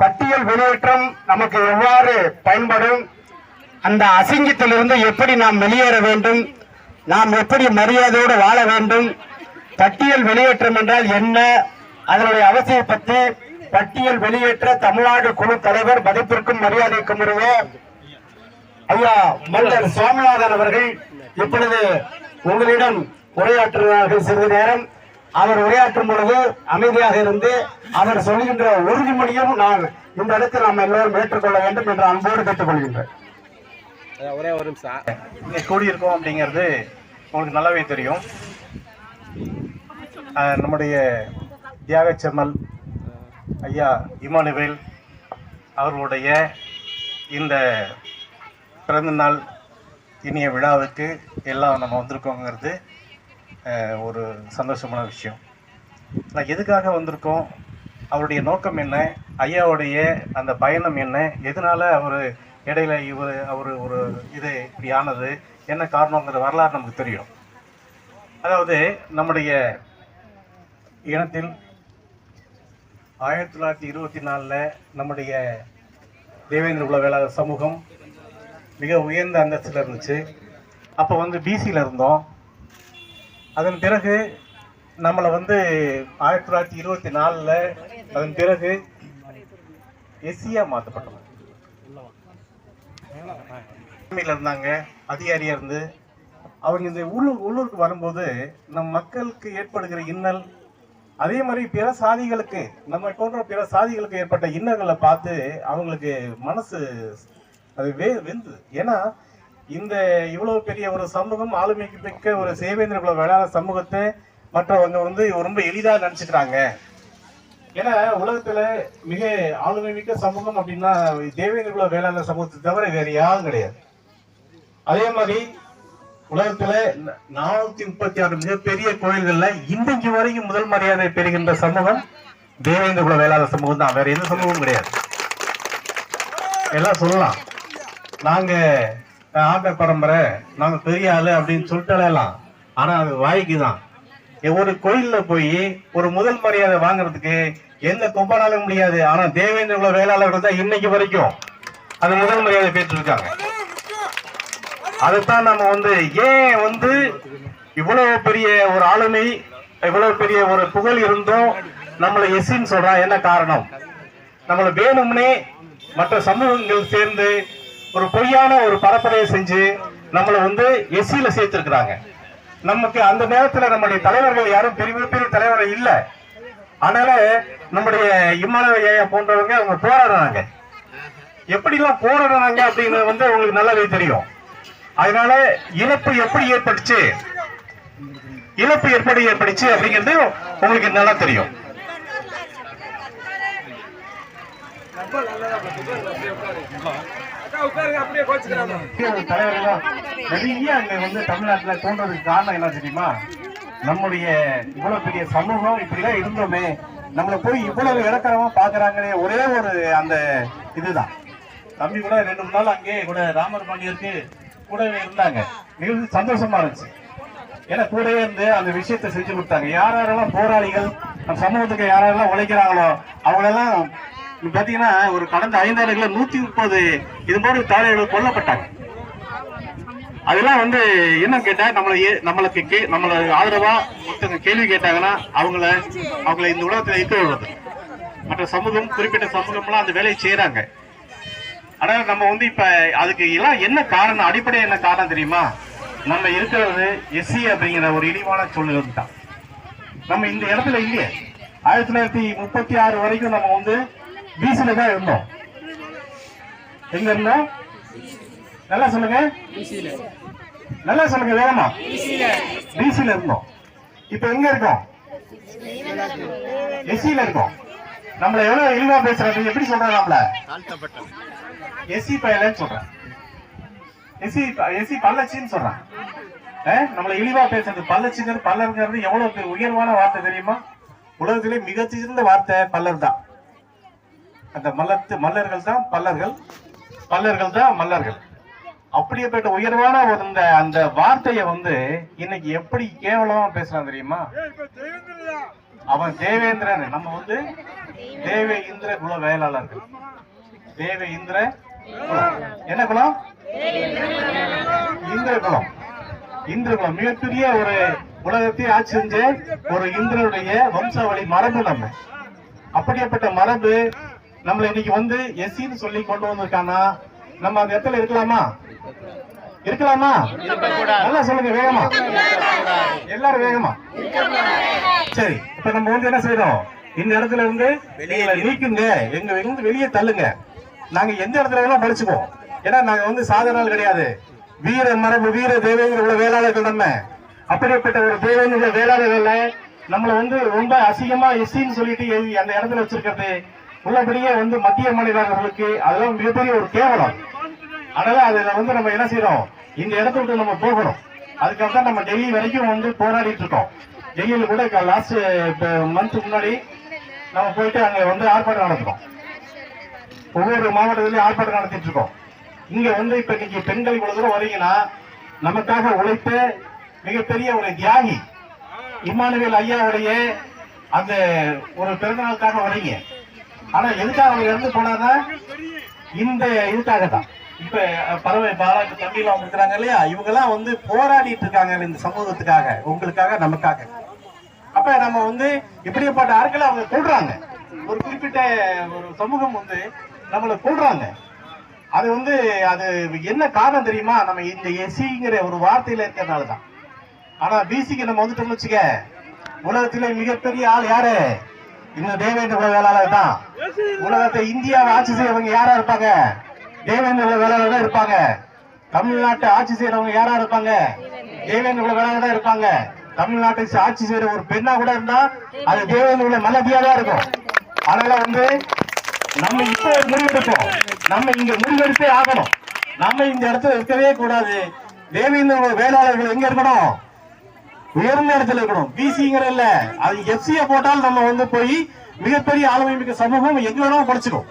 பட்டியல் வெளியேற்றம் நமக்கு எவ்வாறு பயன்படும்? அந்த அசிங்கத்திலிருந்து எப்படி நாம் வெளியேற வேண்டும்? நாம் எப்படி மரியாதையோடு வாழ வேண்டும்? பட்டியல் வெளியேற்றம் என்றால் என்ன? அதனுடைய அவசியம் பற்றி பட்டியல் வெளியேற்ற தமிழ்நாடு குழு தலைவர் மதிப்பிற்கும் மரியாதைக்கும் உரிய ஐயா மல்லர் சுவாமிநாதன் அவர்கள் இப்பொழுது உங்களிடம் உரையாற்றுகிறார்கள் சிறிது நேரம் அவர் உரையாற்றும் பொழுது அமைதியாக இருந்து அவர் சொல்கின்ற உறுதிமொழியும் நான் இந்த இடத்தில் நாம் எல்லோரும் ஏற்றுக்கொள்ள வேண்டும் என்று அன்போடு கேட்டுக்கொள்கின்றேன். ஒரே ஒரு நிமிஷம். இங்கே கூடியிருக்கோம் அப்படிங்கிறது உங்களுக்கு நல்லாவே தெரியும். நம்முடைய தியாக செம்மல் ஐயா இமானுவேல் அவர்களுடைய இந்த பிறந்தநாள் இனிய விழாவுக்கு எல்லாம் நம்ம வந்திருக்கோங்கிறது ஒரு சந்தோஷமான விஷயம். நான் எதுக்காக வந்திருக்கோம்? அவருடைய நோக்கம் என்ன? ஐயாவுடைய அந்த பயணம் என்ன? எதனால் அவர் இடையில இவர் அவர் ஒரு இது இப்படி ஆனது? என்ன காரணங்கிற வரலாறு நமக்கு தெரியும். அதாவது நம்முடைய இனத்தில் ஆயிரத்தி தொள்ளாயிரத்தி இருபத்தி நாலில் நம்முடைய தேவேந்திர குல வேளாளர் சமூகம் மிக உயர்ந்த அந்தஸ்தில் இருந்துச்சு. அப்போ வந்து பிசியில் இருந்தோம். அதன் பிறகு நம்மளை வந்து ஆயிரத்தி தொள்ளாயிரத்தி இருபத்தி நாலில் அதன் பிறகு எஸ்சியாக மாற்றப்பட்டோம். இருந்தாங்க அதிகாரியாக இருந்து அவங்க இந்த உள்ளூர் உள்ளூருக்கு வரும்போது நம் மக்களுக்கு ஏற்படுகிற இன்னல் அதே மாதிரி பிற சாதிகளுக்கு நம்ம போன்ற பிற சாதிகளுக்கு ஏற்பட்ட இன்னல்களை பார்த்து அவங்களுக்கு மனசு அது வே வெந்து ஏன்னா இந்த இவ்வளவு பெரிய ஒரு சமூகம் ஆளுமைக்கு மிக்க ஒரு சேவேந்திர குல வேளாண் சமூகத்தை மற்றவங்க வந்து ரொம்ப எளிதாக நினச்சிக்கிறாங்க. ஏன்னா உலகத்துல மிக ஆளுமை மிக்க சமூகம் அப்படின்னா தேவேந்திர குல வேளாண் சமூகத்தை தவிர வேற யாரும் கிடையாது. அதே மாதிரி உலகத்துல நானூத்தி முப்பத்தி ஆறு மிகப்பெரிய கோயில்கள்ல இன்றைக்கு வரைக்கும் முதல் மரியாதை பெறுகின்ற சமூகம் தேவேந்திர குல வேளாண் சமூகம் தான். வேற எந்த சமூகமும் கிடையாது. எல்லாம் சொல்லலாம். நாங்க அஹ், பரம்பரை நாங்க பெரிய ஆளு அப்படின்னு சொல்லிட்டாலாம் ஆனா அது வாய்க்கு தான் ஒரு கோயில்ல போய் ஒரு முதல் மரியாதை வாங்குறதுக்கு எந்த கொம்பனாலும் முடியாது. ஆனா தேவேந்திர குல வேளாளர்கள் தான் இன்னைக்கு வரைக்கும் அந்த முதல் மரியாதை பெற்று இருக்காங்க அதுதான் நம்ம வந்து ஏன் வந்து இவ்வளவு பெரிய ஒரு ஆளுமை இவ்வளவு பெரிய ஒரு புகழ் இருந்தும் நம்மளை எஸ்ன்னு சொல்றான். என்ன காரணம்? நம்மளை வேணும்னே மற்ற சமூகங்கள் சேர்ந்து ஒரு பொய்யான ஒரு பரப்புரையை செஞ்சு நம்மளை வந்து எஸ்சியில சேர்த்திருக்கிறாங்க. நமக்கு அந்த நேரத்தில் நம்முடைய தலைவர்கள் யாரும் பெரிய பெரிய தலைவர்கள் இல்லை. அதனால நம்முடைய இம்மானவ ஐயா போன்றவங்க அவங்க போராடுறாங்க. எப்படிலாம் போராடுறாங்க அப்படிங்கிறது வந்து உங்களுக்கு நல்லாவே தெரியும். அதனால இழப்பு எப்படி ஏற்பட்டுச்சு? இழப்பு எப்படி ஏற்படுச்சு அப்படிங்கிறது உங்களுக்கு நல்லா தெரியும். நிறைய அங்க வந்து தமிழ்நாட்டுல தோன்றதுக்கு காரணம் என்ன தெரியுமா? நம்முடைய இவ்வளவு பெரிய சமூகம் இப்படிலாம் இருந்தோமே. நம்மளை போய் இவ்வளவு இலக்கணமா பாக்குறாங்களே ஒரே ஒரு அந்த இதுதான். தம்பி கூட ரெண்டு மூணு நாள் அங்கே கூட ராமர் பாண்டியருக்கு கூடவே இருந்தாங்க. மிகவும் சந்தோஷமா இருந்துச்சு. ஏன்னா கூடவே இருந்து அந்த விஷயத்த செஞ்சு கொடுத்தாங்க. யார் யாரெல்லாம் போராளிகள் நம்ம சமூகத்துக்கு யாரெல்லாம் உழைக்கிறாங்களோ அவங்களெல்லாம் பாத்தீங்கன்னா ஒரு கடந்த ஐந்தாண்டுகள நூத்தி முப்பது இது மாதிரி தாழைகள் கொல்லப்பட்டாங்க. அதெல்லாம் வந்து என்ன கேட்டா நம்மளை ஏ- நம்மளுக்கு கே நம்மள ஆதரவா ஒருத்தங்க கேள்வி கேட்டாங்கன்னா அவங்கள அவங்கள இந்த உலகத்துல இருக்க விடுறது. மற்ற சமூகம் குறிப்பிட்ட சமூகம்லாம் அந்த வேலையை செய்யறாங்க ஆனா நம்ம வந்து இப்ப அதுக்கு எல்லாம் என்ன காரணம் அடிப்படை என்ன காரணம் தெரியுமா? நம்ம இருக்கிறது எஸ்சி அப்படிங்கிற ஒரு இழிவான சூழ்நிலை தான். நம்ம இந்த இடத்துல இல்லையே. ஆயிரத்தி தொள்ளாயிரத்தி முப்பத்தி ஆறு வரைக்கும் நம்ம வந்து பிசில தான் இருந்தோம் எங்க இருந்தோம் நல்லா சொல்லுங்க. நல்லா சொல்லுங்க வேகமா. பிசில இருந்தோம். இப்ப எங்க இருக்கோம்? எஸ்சில இருக்கோம். நம்மள எவ்வளவு இழிவா பேசுறாங்க எப்படி சொல்றாங்க நம்மள? எஸ்சி பயலன்னு சொல்றேன் எஸ்சி எஸ்சி பல்லச்சின்னு சொல்றான் நம்மள இழிவா பேசுறது பல்லச்சிங்கிறது பல்லருங்கிறது எவ்வளவு பெரிய உயர்வான வார்த்தை தெரியுமா? உலகத்திலே மிக சிறந்த வார்த்தை பல்லர் தான். அந்த மல்லத்து மல்லர்கள் தான் பல்லர்கள். பல்லர்கள் தான் மல்லர்கள். அப்படியேப்பட்ட உயர்வான ஒரு அந்த அந்த வார்த்தையை வந்து இன்னைக்கு எப்படி கேவலமா பேசுறான் தெரியுமா? அவன் தேவேந்திரன். நம்ம வந்து தேவ இந்திர குல வேளாளர்கள். தேவ இந்திர என்ன குலம்? இந்திர குலம். இந்திர குலம். மிகப்பெரிய ஒரு உலகத்தை ஆட்சி செஞ்ச ஒரு இந்திரனுடைய வம்சாவளி மரபு நம்ம. அப்படியேப்பட்ட மரபு நம்மள இன்னைக்கு வந்து எஸ்சின்னு சொல்லி கொண்டு வந்திருக்கானா? நம்ம அந்த இடத்துல இருக்கலாமா? இருக்கலாமா? நல்லா சொல்லுங்க வேகமா. எல்லாரும் வேகமா. சரி இப்ப நம்ம வந்து என்ன செய்யறோம் இந்த இடத்துல இருந்து நீக்குங்க. எங்க இருந்து வெளியே தள்ளுங்க. நாங்க எந்த இடத்துல வேணா படிச்சுக்குவோம். ஏன்னா நாங்க வந்து சாதாரண கிடையாது. வீர மரபு வீர தேவேந்திர உள்ள வேளாளர்கள் நம்ம. அப்படிப்பட்ட ஒரு தேவேந்திர வேளாளர்கள்ல நம்மள வந்து ரொம்ப அசிங்கமா எஸ்சின்னு சொல்லிட்டு அந்த இடத்துல வச்சிருக்கிறது. உள்ளபடியே வந்து மத்திய மாநிலங்களுக்கு அதெல்லாம் மிகப்பெரிய ஒரு கேவலம். அதனால அதுல வந்து நம்ம என்ன செய்யறோம்? இந்த இடத்த விட்டு நம்ம போகணும். அதுக்காக தான் நம்ம டெல்லி வரைக்கும் வந்து போராடிட்டு இருக்கோம். டெல்லியில கூட லாஸ்ட் மந்த் முன்னாடி நம்ம போயிட்டு அங்க வந்து ஆர்ப்பாட்டம் நடத்துறோம். ஒவ்வொரு மாவட்டத்திலயும் ஆர்ப்பாட்டம் நடத்திட்டு இருக்கோம். இங்க வந்து இப்ப இன்னைக்கு பெண்கள் இவ்வளவு தூரம் வரீங்கன்னா நமக்காக உழைத்த மிகப்பெரிய ஒரு தியாகி இம்மானுவேல் ஐயாவுடைய அந்த ஒரு பிறந்தநாளுக்காக வரீங்க. ஆனா எதுக்காக அவங்க இறந்து போனாங்கன்னா இந்த இதுக்காக தான். இப்ப பறவை பாராட்டு தம்பியில அவங்க இருக்கிறாங்க இல்லையா? இவங்க எல்லாம் வந்து போராடிட்டு இருக்காங்க இந்த சமூகத்துக்காக உங்களுக்காக நமக்காக. அப்ப நம்ம வந்து இப்படிப்பட்ட ஆட்களை அவங்க கூடுறாங்க ஒரு குறிப்பிட்ட ஒரு சமூகம் வந்து நம்மளை கூடுறாங்க அது வந்து அது என்ன காரணம் தெரியுமா? நம்ம இந்த எசிங்கிற ஒரு வார்த்தையில இருக்கிறதுனால தான் ஆனா பிசிக்கு நம்ம வந்துட்டோம்னு வச்சுக்க உலகத்திலே மிகப்பெரிய ஆள் யாரு? இந்த தேவேந்திர குல வேளாளர் தான்? உலகத்தை இந்தியாவை ஆட்சி செய்யறவங்க யாரா இருப்பாங்க? தேவேந்திர குல வேளாளர் தான் இருப்பாங்க. தமிழ்நாட்டை ஆட்சி செய்யறவங்க யாரா இருப்பாங்க? தேவேந்திர குல வேளாளர் தான் இருப்பாங்க. தமிழ்நாட்டை ஆட்சி செய்யற ஒரு பெண்ணா கூட இருந்தா அது தேவேந்திர குல மலதியா தான் இருக்கும். அதனால வந்து நம்ம இப்போ முடிவெடுப்போம் நம்ம இங்க முடிவெடுத்தே ஆகணும். நம்ம இந்த இடத்துல இருக்கவே கூடாது. தேவேந்திர குல வேளாளர்கள் எங்க இருக்கணும்? உயர்ந்த இடத்துல இருக்கணும். பிசிங்கிற இல்ல அது எஃப்சியை போட்டால் நம்ம வந்து போய் மிகப்பெரிய ஆளுமை மிக்க சமூகம் எங்க வேணாலும் படிச்சுக்கும்.